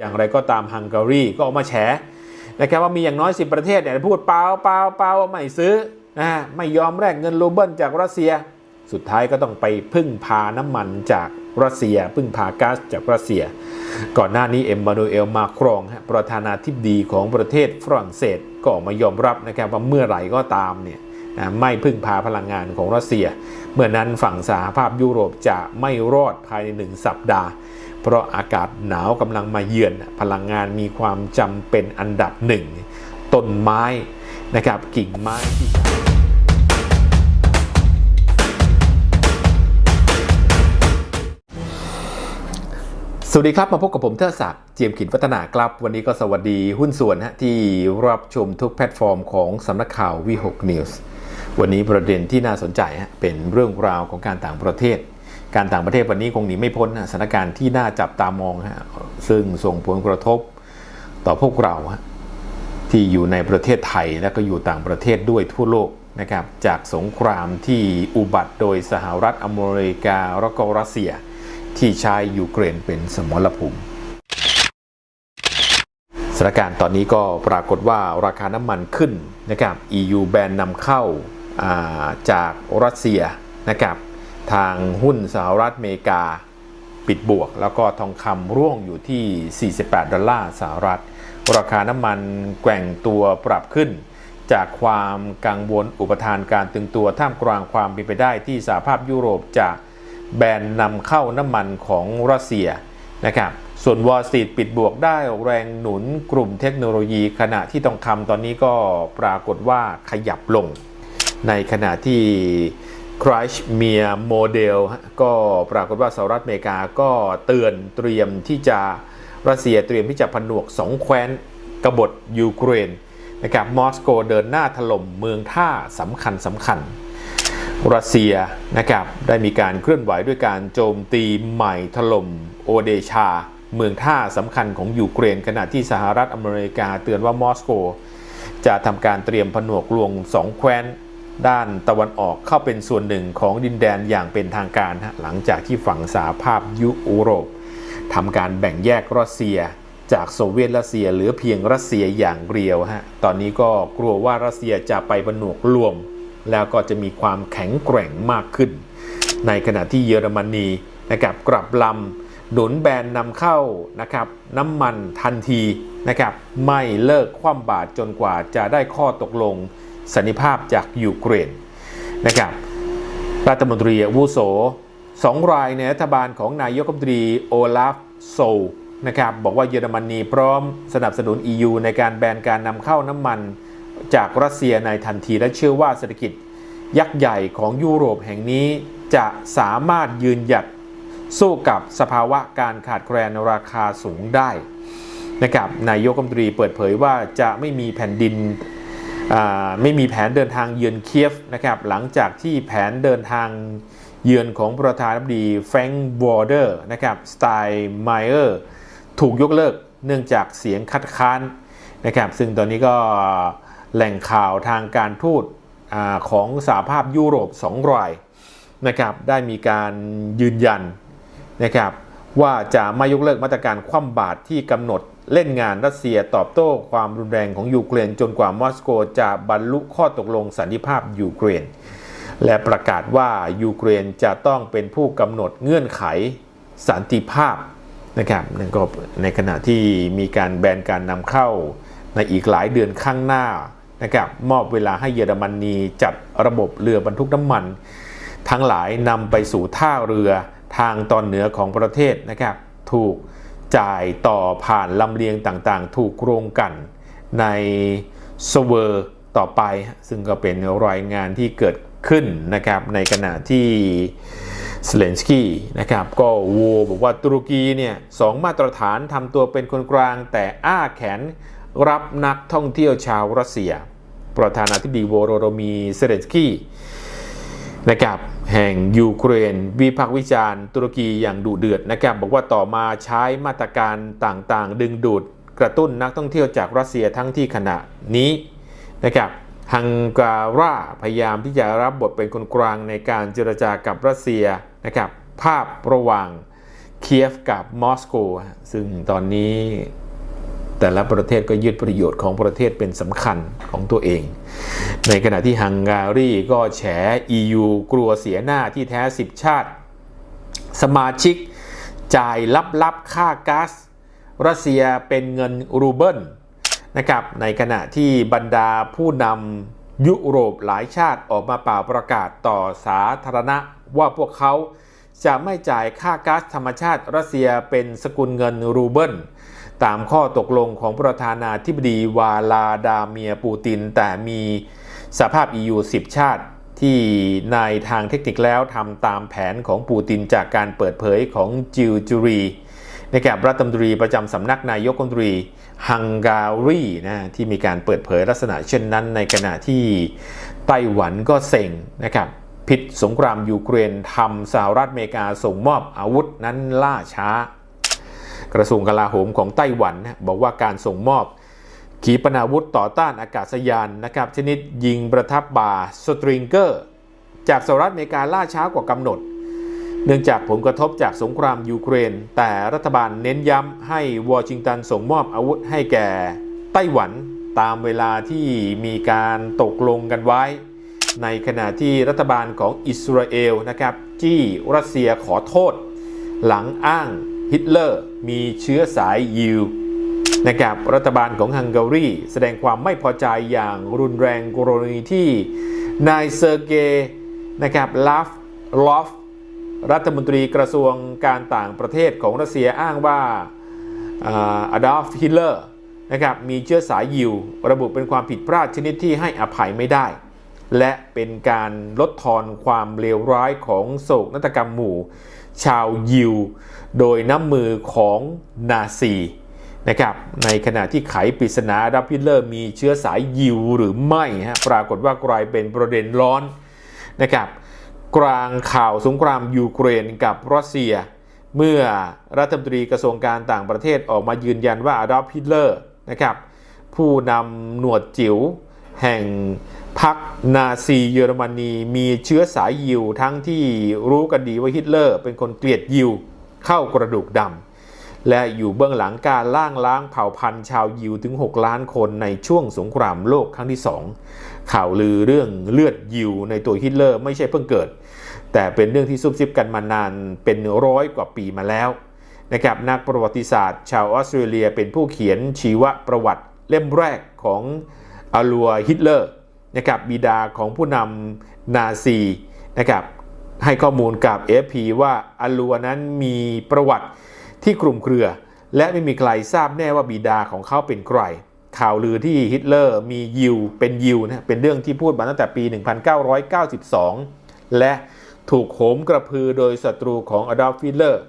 อย่างไรก็ตามฮังการีก็ออกมาแฉนะครับว่ามีอย่างน้อย 10 ประเทศเนี่ยพูดเปล่าเปล่าเปล่าไม่ซื้อนะฮะไม่ยอมแลกเงินรูเบิลจากรัสเซีย สุดท้ายก็ต้องไปพึ่งพาน้ำมันจากรัสเซีย พึ่งพาก๊าซจากรัสเซีย ก่อนหน้านี้เอ็มมานูเอลมาครองประธานาธิบดีของประเทศฝรั่งเศสก็ออกมายอมรับนะครับว่าเมื่อไหร่ก็ตามเนี่ยไม่พึ่งพาพลังงานของรัสเซีย เมื่อนั้นฝั่งสหภาพยุโรปจะไม่รอดภายในหนึ่งสัปดาห์ เพราะอากาศหนาวกำลังมาเยือน พลังงานมีความจำเป็นอันดับหนึ่งต้นไม้นะครับกิ่งไม้ที่สวัสดีครับ มาพบกับผมเทอศักดิ์เจียมขินวัฒนาครับ วันนี้ก็สวัสดีหุ้นส่วนฮะที่รับชมทุกแพลตฟอร์มของสำนักข่าววี6 News วันนี้ประเด็นที่น่าสนใจฮะเป็นเรื่องราวของการต่างประเทศ การต่างประเทศวันนี้คงหนีไม่พ้นสถานการณ์ที่น่าจับตามองฮะซึ่งส่งผลกระทบต่อพวกเราที่อยู่ในประเทศไทยและก็อยู่ต่างประเทศด้วยทั่วโลกนะครับจากสงครามที่อุบัติโดยสหรัฐอเมริกาแล้วก็รัสเซีย ที่ใช้ยูเครนเป็นสมรภูมิสถานการณ์ตอนนี้ก็ปรากฏว่าราคาน้ำมันขึ้นนะครับ EU แบนนำเข้าาจากรัสเซียนะครับ ทางหุ้นสหรัฐอเมริกาปิดบวก แล้วก็ทองคำร่วงอยู่ที่ 48 ดอลลาร์สหรัฐ ราคาน้ำมันแกว่งตัวปรับขึ้น จากความกังวลอุปทานการตึงตัวท่ามกลางความเป็นไปได้ที่สหภาพยุโรปจะแบนนำเข้าน้ำมันของรัสเซียนะครับส่วนวอลสตรีทปิดบวกได้แรงหนุนกลุ่มเทคโนโลยีขณะที่ทองคำตอนนี้ก็ปรากฏว่าขยับลง ในขณะที่ c r u s h m e r Model ก็ปรากฏว่าสหรัฐอเมริกาก็เตือนเตรียมที่จะรัสเซียเตรียมที่จะผนวกสองแคว้นกบฏยูเครนนะครับมอสโกเดินหน้าถล่มเมืองท่าสำคัญสำคัญ รัสเซียนะครับได้มีการเคลื่อนไหวด้วยการโจมตีใหม่ถล่มโอเดชา เมืองท่าสำคัญของยูเครน ขณะที่สหรัฐอเมริกาเตือนว่ามอสโก จะทำการเตรียมผนวกรวงสองแคว้น ด้านตะวันออกเข้าเป็นส่วนหนึ่งของดินแดนอย่างเป็นทางการฮะหลังจากที่ฝั่งสหภาพยุโรปทำการแบ่งแยกรัสเซีย จากโซเวียตรัสเซียเหลือเพียงรัสเซียอย่างเดียวฮะตอนนี้ก็กลัวว่ารัสเซียจะไปผนวกรวม แล้วก็จะมีความแข็งแกร่งมากขึ้น ในขณะที่เยอรมนีนะครับกลับลำหนุนแบนนำเข้านะครับน้ำมันทันทีนะครับไม่เลิกคว่ำบาตรจนกว่าจะได้ข้อตกลง สันนิภาพจากยูเครนนะครับรัฐมนตรีวุโสสองรายในรัฐบาลของนายกรัฐมนตรีโอลาฟโซลนะครับบอกว่าเยอรมนีพร้อมสนับสนุน EU ในการแบนการนำเข้าน้ำมันจากรัสเซียในทันทีและเชื่อว่าเศรษฐกิจยักษ์ใหญ่ของยุโรปแห่งนี้จะสามารถยืนหยัดสู้กับสภาวะการขาดแคลนราคาสูงได้นะครับนายกรัฐมนตรีเปิดเผยว่าจะไม่มีแผ่นดิน ไม่มีแผนเดินทางเยือนเคียฟนะครับหลังจากที่แผนเดินทางเยือนของประธานาธิบดีแฟรงค์วอร์เดอร์นะครับสไตล์ไมเออร์ถูกยกเลิกเนื่องจากเสียงคัดค้านนะครับซึ่งตอนนี้ก็แหล่งข่าวทางการทูตอของสหภาพยุโรป 2 รายนะครับได้มีการยืนยันนะครับว่าจะไม่ยกเลิกมาตรการคว่ำบาตรที่กำหนด เล่นงานรัสเซียตอบโต้ความรุนแรงของยูเครนจนกว่ามอสโกจะบรรลุข้อตกลงสันติภาพยูเครน และประกาศว่ายูเครนจะต้องเป็นผู้กำหนดเงื่อนไขสันติภาพนะครับนั่นก็ในขณะที่มีการแบนการนำเข้าในอีกหลายเดือนข้างหน้านะครับมอบเวลาให้เยอรมนีจัดระบบเรือบรรทุกน้ำมัน ทั้งหลายนำไปสู่ท่าเรือทางตอนเหนือของประเทศนะครับถูก จ่ายต่อผ่านลำเลียงต่างๆ ถูกโรงกันในสเวอร์ต่อไป ซึ่งก็เป็นรายงานที่เกิดขึ้นนะครับในขณะที่สเลนสกี้นะครับก็วูบอกว่าตุรกีเนี่ยสองมาตรฐานทำตัวเป็นคนกลาง แต่อ้าแขนรับนักท่องเที่ยวชาวรัสเซีย ประธานาธิบดีโวโรโดมีเซเลนสกี้นะครับ แห่งยูเครน วิพากษ์วิจารณ์ตุรกีอย่างดุเดือดนะครับบอกว่าต่อมาใช้มาตรการต่างๆ ดึงดูดกระตุ้นนักท่องเที่ยวจากรัสเซียทั้งที่ขณะนี้นะครับฮังการาพยายามที่จะรับบทเป็นคนกลางในการเจรจากับรัสเซียนะครับภาพระหว่างเคียฟกับมอสโกซึ่งตอนนี้ แต่ละประเทศก็ยึดประโยชน์ของประเทศเป็นสำคัญของตัวเอง ในขณะที่ฮังการีก็แฉ EU กลัวเสียหน้าที่แท้ 10 ชาติ สมาชิก จ่ายลับๆค่าก๊าซรัสเซียเป็นเงินรูเบิลนะครับในขณะที่บรรดาผู้นำยุโรปหลายชาติออกมาเป่าประกาศต่อสาธารณะว่าพวกเขาจะไม่จ่ายค่าก๊าซธรรมชาติรัสเซียเป็นสกุลเงินรูเบิล ตามข้อตกลงของประธานาธิบดีวาลาดาเมียปูติน แต่มีสภาพ EU 10 ชาติที่ในทางเทคนิคแล้วทำตามแผนของปูตินจากการเปิดเผยของจิวจูรีในะครับรัฐมนตรีประจำสำนักนายกรัฐมนตรีฮังการีนะที่มีการเปิดเผยลักษณะเช่นนั้น ในขณะที่ไต้หวันก็เซ็งนะครับผิดสงครามยูเครนทำสหรัฐอเมริกาส่งมอบอาวุธนั้นล่าช้า กระทรวงกลาโหมของไต้หวันนะบอกว่าการส่งมอบขีปนาวุธต่อต้านอากาศยานนะครับชนิดยิงประทับบาสตริงเกอร์ จากสหรัฐอเมริกาล่าช้ากว่ากำหนด เนื่องจากผลกระทบจากสงครามยูเครน แต่รัฐบาลเน้นย้ำให้วอชิงตันส่งมอบอาวุธให้แก่ไต้หวันตามเวลาที่มีการตกลงกันไว้ ในขณะที่รัฐบาลของอิสราเอลนะครับจี้รัสเซียขอโทษ หลังอ้าง ฮิตเลอร์มีเชื้อสายยิวนะครับรัฐบาลของฮังการีแสดงความไม่พอใจอย่างรุนแรงกรณีที่นายเซอร์เกย์นะครับลาฟลอฟรัฐมนตรีกระทรวงการต่างประเทศของรัสเซียอ้างว่าอดอล์ฟฮิตเลอร์นะครับมีเชื้อสายยิว ระบุเป็นความผิดพลาดชนิดที่ให้อภัยไม่ได้ และเป็นการลดทอนความเลวร้ายของโศกนาฏกรรมหมู่ ชาวยิว โดยน้ำมือของนาซีนะครับในขณะที่ไขปริศนาดับพิลเลอร์มีเชื้อสายยิวหรือไม่ฮะปรากฏว่ากลายเป็นประเด็นร้อนนะครับกลางข่าวสงครามยูเครนกับรัสเซีย เมื่อรัฐมนตรีกระทรวงการต่างประเทศออกมายืนยันว่าอดอล์ฟฮิตเลอร์นะครับผู้นำหนวดจิ๋ว แห่งพรรคนาซีเยอรมนี มีเชื้อสายยิวทั้งที่รู้กันดีว่าฮิตเลอร์ เป็นคนเกลียดยิวเข้ากระดูกดำและอยู่เบื้องหลังการล่างล้างเผ่าพันธุ์ชาวยิวถึง 6 ล้านคนในช่วงสงครามโลกครั้งที่ 2 ข่าวลือเรื่องเลือดยิวในตัวฮิตเลอร์ไม่ใช่เพิ่งเกิด แต่เป็นเรื่องที่ซุบซิบกันมานานเป็นร้อยกว่าปีมาแล้วนะครับนักประวัติศาสตร์ ชาวออสเตรเลียเป็นผู้เขียนชีวประวัติเล่มแรกของ อาลัวฮิตเลอร์นะครับบิดาของผู้นำนาซีนะครับให้ข้อมูลกับ FP ว่าอาลัวนั้นมีประวัติที่กลุ่มเครือ และไม่มีใครทราบแน่ว่าบิดาของเขาเป็นใครข่าวลือที่ฮิตเลอร์มียิวเป็นยิวนะเป็นเรื่องที่พูดมาตั้งแต่ปี 1992 และถูกโหมกระพือโดยศัตรูของอดอล์ฟฮิตเลอร์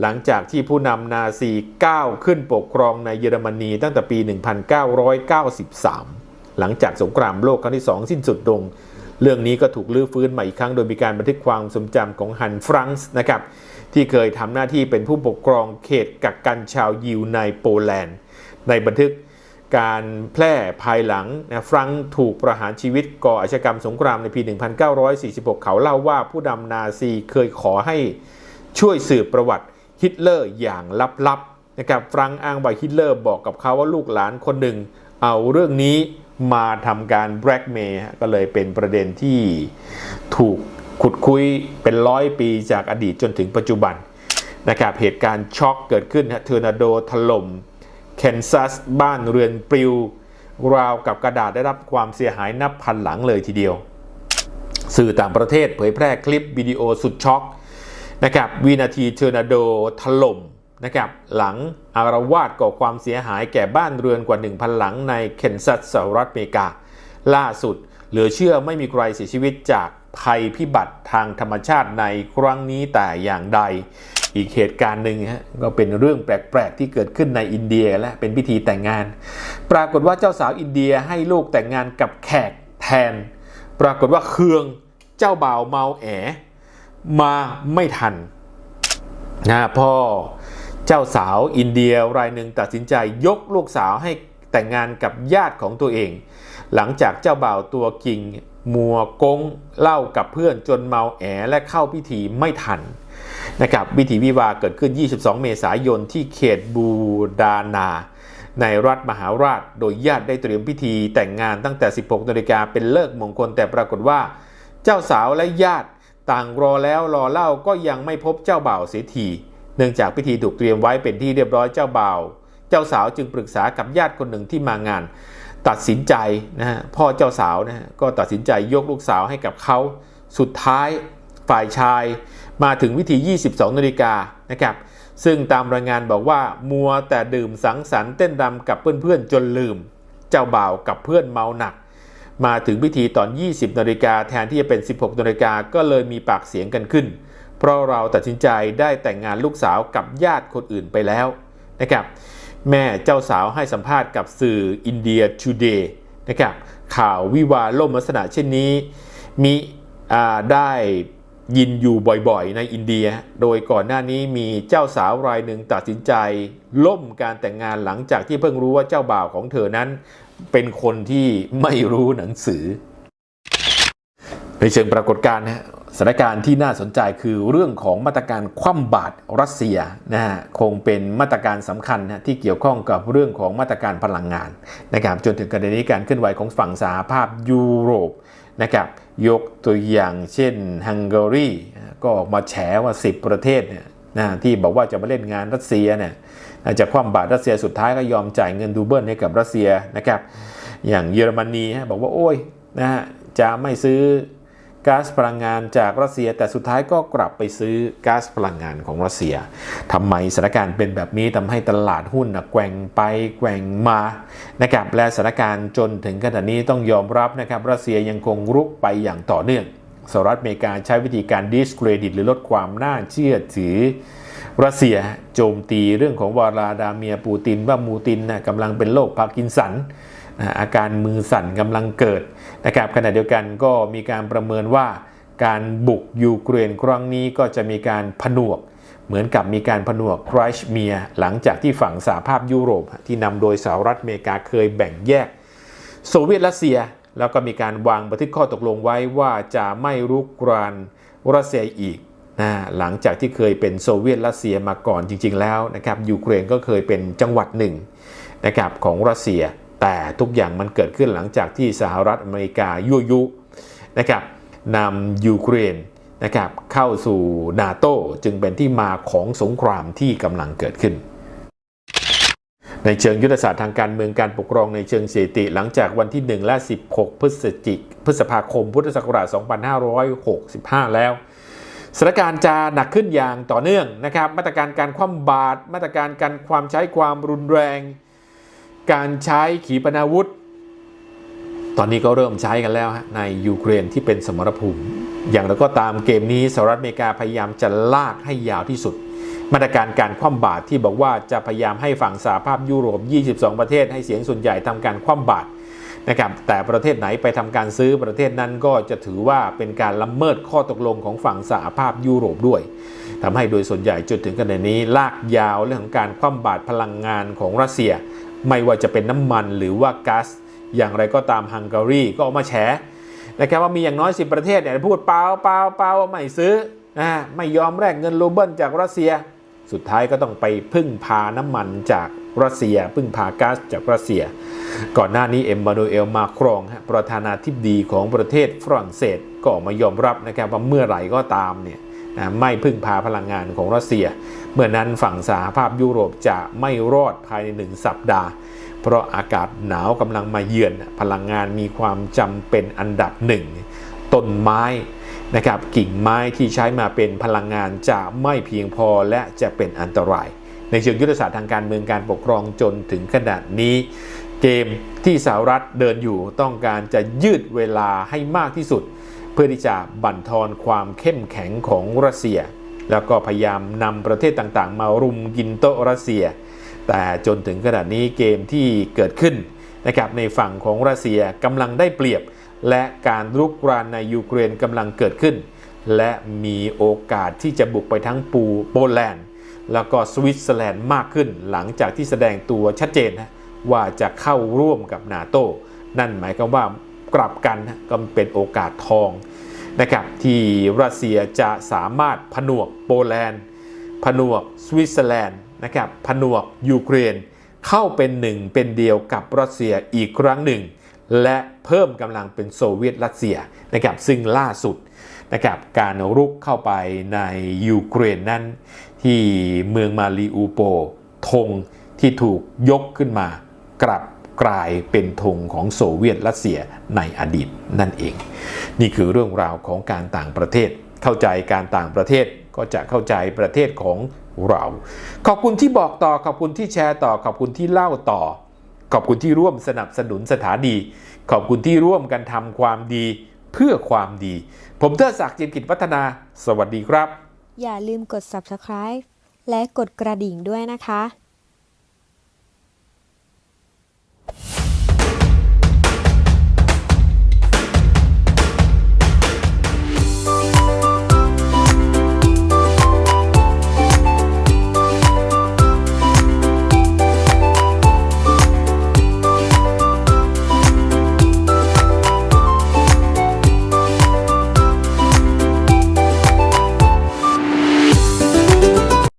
หลังจากที่ผู้นำนาซีก้าวขึ้นปกครองในเยอรมนีตั้งแต่ปี 1993 หลังจากสงครามโลกครั้งที่ 2 สิ้นสุดลง เรื่องนี้ก็ถูกลื้อฟื้นใหม่อีกครั้งโดยมีการบันทึกความทรงจำของฮันฟรังส์นะครับที่เคยทำหน้าที่เป็นผู้ปกครองเขตกักกันชาวยิวในโปแลนด์ ในบันทึกการแพร่ภายหลังนะฟรังถูกประหารชีวิตก่ออาชญากรรมสงครามในปี 1946 เขาเล่าว่าผู้นำนาซีเคยขอให้ช่วยสืบประวัติฮิตเลอร์อย่างลับๆนะครับฟรังอ้างว่าฮิตเลอร์บอกกับเขาว่าลูกหลานคนหนึ่ง เอาเรื่องนี้ มาทำการแบล็กเมย์ก็เลยเป็นประเด็นที่ถูกขุดคุยเป็นร้อยปีจากอดีตจนถึงปัจจุบันนะครับเหตุการณ์ช็อกเกิดขึ้นเทอร์นาโดถล่มเคนซัสบ้านเรือนปลิว ราวกับกระดาษได้รับความเสียหายนับพันหลังเลยทีเดียว สื่อต่างประเทศเผยแพร่คลิปวิดีโอสุดช็อกนะครับวินาทีเทอร์นาโดถล่ม นะครับหลังอารวาสก่อความเสียหายแก่บ้านเรือนกว่า 1,000 หลังในเคนซัสสหรัฐอเมริกา ล่าสุดเหลือเชื่อไม่มีใครเสียชีวิตจากภัยพิบัติทางธรรมชาติในครั้งนี้แต่อย่างใด อีกเหตุการณ์หนึ่งฮะก็เป็นเรื่องแปลก ๆ ที่เกิดขึ้นในอินเดียและเป็นพิธีแต่งงาน ปรากฏว่าเจ้าสาวอินเดียให้ลูกแต่งงานกับแขกแทน ปรากฏว่าเคืองเจ้าบ่าวเมาแอมาไม่ทันนะพ่อ เจ้าสาวอินเดียรายหนึ่งตัดสินใจยกลูกสาวให้แต่งงานกับญาติของตัวเอง หลังจากเจ้าบ่าวตัวกิ่ง มัวกงเล่ากับเพื่อนจนเมาแอและเข้าพิธีไม่ทันนะครับวิธีวิวาเกิดขึ้น 22 เมษายนที่เขตบูดานา ในรัฐมหาราช โดยญาติได้เตรียมพิธีแต่งงานตั้งแต่ 16 นาฬิกาเป็นเลิกมงคลแต่ปรากฏว่า เจ้าสาวและญาติต่างรอแล้วรอเล่าก็ยังไม่พบเจ้าบ่าวเสียที เนื่องจากพิธีถูกเตรียมไว้เป็นที่เรียบร้อยเจ้าบ่าว เจ้าสาวจึงปรึกษากับญาติคนหนึ่งที่มางาน ตัดสินใจนะฮะพ่อเจ้าสาวนะฮะก็ตัดสินใจยกลูกสาวให้กับเขาสุดท้ายฝ่ายชายมาถึงวิธี 22นาฬิกานะครับซึ่งตามรายงานบอกว่ามัวแต่ดื่มสังสรรค์เต้นรำกับเพื่อนๆจนลืม เจ้าบ่าวกับเพื่อนเมาหนัก มาถึงพิธีตอน 20นาฬิกาแทนที่จะเป็น 16นาฬิกาก็เลยมีปากเสียงกันขึ้น เพราะเราตัดสินใจได้แต่งงานลูกสาวกับญาติคนอื่นไปแล้วนะครับแม่เจ้าสาวให้สัมภาษณ์กับสื่ออินเดีย Today นะครับข่าววิวาล่มลักษณะเช่นนี้มีได้ยินอยู่บ่อยๆ ในอินเดีย โดยก่อนหน้านี้มีเจ้าสาวรายหนึ่งตัดสินใจ ล่มการแต่งงานหลังจากที่เพิ่งรู้ว่าเจ้าบ่าวของเธอนั้น เป็นคนที่ไม่รู้หนังสือ ในเชิงปรากฏการณ์นะ สถานการณ์ที่น่าสนใจคือเรื่องของมาตรการคว่ำบาตรรัสเซียนะฮะคงเป็นมาตรการสำคัญนะที่เกี่ยวข้องกับเรื่องของมาตรการพลังงานนะครับจนถึงกรณีนี้การเคลื่อนไหวของฝั่งสหภาพยุโรปนะครับยกตัวอย่างเช่นฮังการีก็ออกมาแฉว่า 10 ประเทศเนี่ยนะที่บอกว่าจะมาเล่นงานรัสเซียเนี่ยจะคว่ำบาตรรัสเซียสุดท้ายก็ยอมจ่ายเงินดูเบิลให้กับรัสเซียนะครับอย่างเยอรมนีฮะบอกว่าโอ้ยนะฮะจะไม่ซื้อ ก๊าซพลังงานจากรัสเซีย แต่สุดท้ายก็กลับไปซื้อก๊าซพลังงานของรัสเซียทำไมสถานการณ์เป็นแบบนี้ทำให้ตลาดหุ้นนะแกว่งไปแกว่งมานะครับและสถานการณ์จนถึงขณะนี้ต้องยอมรับนะครับรัสเซียยังคงรุกไปอย่างต่อเนื่องสหรัฐอเมริกาใช้วิธีการดิสเครดิตหรือลดความน่าเชื่อถือรัสเซียโจมตีเรื่องของวลาดาเมียปูตินว่ามูตินนะกำลังเป็นโรคพาร์กินสันอาการมือสั่นกำลังเกิด นะครับขณะเดียวกันก็มีการประเมินว่าการบุกยูเครนครั้งนี้ก็จะมีการผนวก เหมือนกับมีการผนวกไครชเมียหลังจากที่ฝั่งสหภาพยุโรป ที่นำโดยสหรัฐอเมริกาเคยแบ่งแยก โซเวียตรัสเซีย แล้วก็มีการวางบันทึกข้อตกลงไว้ว่าจะไม่รุกรานรัสเซียอีกนะหลังจากที่เคยเป็นโซเวียตรัสเซียมาก่อนจริง ๆ แล้วนะครับยูเครนก็เคยเป็นจังหวัดหนึ่งนะครับของรัสเซีย แต่ทุกอย่างมันเกิดขึ้นหลังจากที่สหรัฐอเมริกายั่วยุนะครับนำยูเครนนะครับเข้าสู่นาโตจึงเป็นที่มาของสงครามที่กำลังเกิดขึ้น ในเชิงยุทธศาสตร์ทางการเมืองการปกครองในเชิงเสถิติหลังจากวันที่ 1 และ 16 พฤศจิกพฤษภาคม พุทธศักราช 2565 แล้วสถานการณ์จะหนักขึ้นอย่างต่อเนื่องนะครับ มาตรการการคว่ำบาตรมาตรการการความใช้ความรุนแรง การใช้ขีปนาวุธ ตอนนี้ก็เริ่มใช้กันแล้วฮะในยูเครนที่เป็นสมรภูมิ อย่างไรก็ตามเกมนี้สหรัฐอเมริกาพยายามจะลากให้ยาวที่สุด มาตรการการคว่ำบาตรที่บอกว่าจะพยายามให้ฝั่งสหภาพยุโรป 22 ประเทศให้เสียงส่วนใหญ่ทำการคว่ำบาตรนะครับแต่ประเทศไหนไปทำการซื้อประเทศนั้นก็จะถือว่าเป็นการละเมิดข้อตกลงของฝั่งสหภาพยุโรปด้วยทำให้โดยส่วนใหญ่จนถึงขณะนี้ลากยาวเรื่องของการคว่ำบาตรพลังงานของรัสเซีย ไม่ว่าจะเป็นน้ำมันหรือว่าก๊าซอย่างไรก็ตามฮังการีก็ออกมาแฉนะครับว่ามีอย่างน้อย 10 ประเทศเนี่ยพูดเปล่าเปล่าเปล่าไม่ซื้อนะไม่ยอมแลกเงินรูเบิลจากรัสเซีย สุดท้ายก็ต้องไปพึ่งพาน้ำมันจากรัสเซีย พึ่งพาก๊าซจากรัสเซีย ก่อนหน้านี้เอ็มมานูเอลมาครองฮะประธานาธิบดีของประเทศฝรั่งเศสก็ออกมายอมรับนะครับว่าเมื่อไหร่ก็ตามเนี่ย นะไม่พึ่งพาพลังงานของรัสเซีย เมื่อนั้นฝั่งสหภาพยุโรปจะไม่รอดภายในหนึ่งสัปดาห์ เพราะอากาศหนาวกำลังมาเยือน พลังงานมีความจำเป็นอันดับหนึ่งต้นไม้นะครับกิ่งไม้ที่ใช้มาเป็นพลังงานจะไม่เพียงพอและจะเป็นอันตราย ในเชิงยุทธศาสตร์ทางการเมืองการปกครองจนถึงขนาดนี้ เกมที่สหรัฐเดินอยู่ต้องการจะยืดเวลาให้มากที่สุด เพื่อที่จะบั่นทอนความเข้มแข็งของรัสเซีย แล้วก็พยายามนำประเทศต่างๆ มารุมกินโต๊ะรัสเซีย แต่จนถึงขนาดนี้เกมที่เกิดขึ้นนะครับในฝั่งของรัสเซียกำลังได้เปรียบ และการรุกรานในยูเครนกำลังเกิดขึ้น และมีโอกาสที่จะบุกไปทั้งปูโปแลนด์แล้วก็สวิตเซอร์แลนด์มากขึ้น หลังจากที่แสดงตัวชัดเจนนะว่าจะเข้าร่วมกับนาโต นั่นหมายความว่า กลับกันนะก็เป็นโอกาสทองนะครับที่รัสเซียจะสามารถผนวกโปแลนด์ ผนวกสวิตเซอร์แลนด์นะครับผนวกยูเครน เข้าเป็นหนึ่งเป็นเดียวกับรัสเซียอีกครั้งหนึ่ง และเพิ่มกำลังเป็นโซเวียตรัสเซียนะครับซึ่งล่าสุดนะครับการรุกเข้าไปในยูเครนนั้น ที่เมืองมาริอูโปธงที่ถูกยกขึ้นมากลับ กลายเป็นธงของโซเวียตรัสเซียในอดีตนั่นเอง นี่คือเรื่องราวของการต่างประเทศ เข้าใจการต่างประเทศก็จะเข้าใจประเทศของเรา ขอบคุณที่บอกต่อขอบคุณที่แชร์ต่อขอบคุณที่เล่าต่อ ขอบคุณที่ร่วมสนับสนุนสถานีขอบคุณที่ร่วมกันทำความดีเพื่อความดี ผมเทอศักดิ์จินกิจวัฒนา สวัสดีครับ อย่าลืมกด subscribe และกดกระดิ่งด้วยนะคะ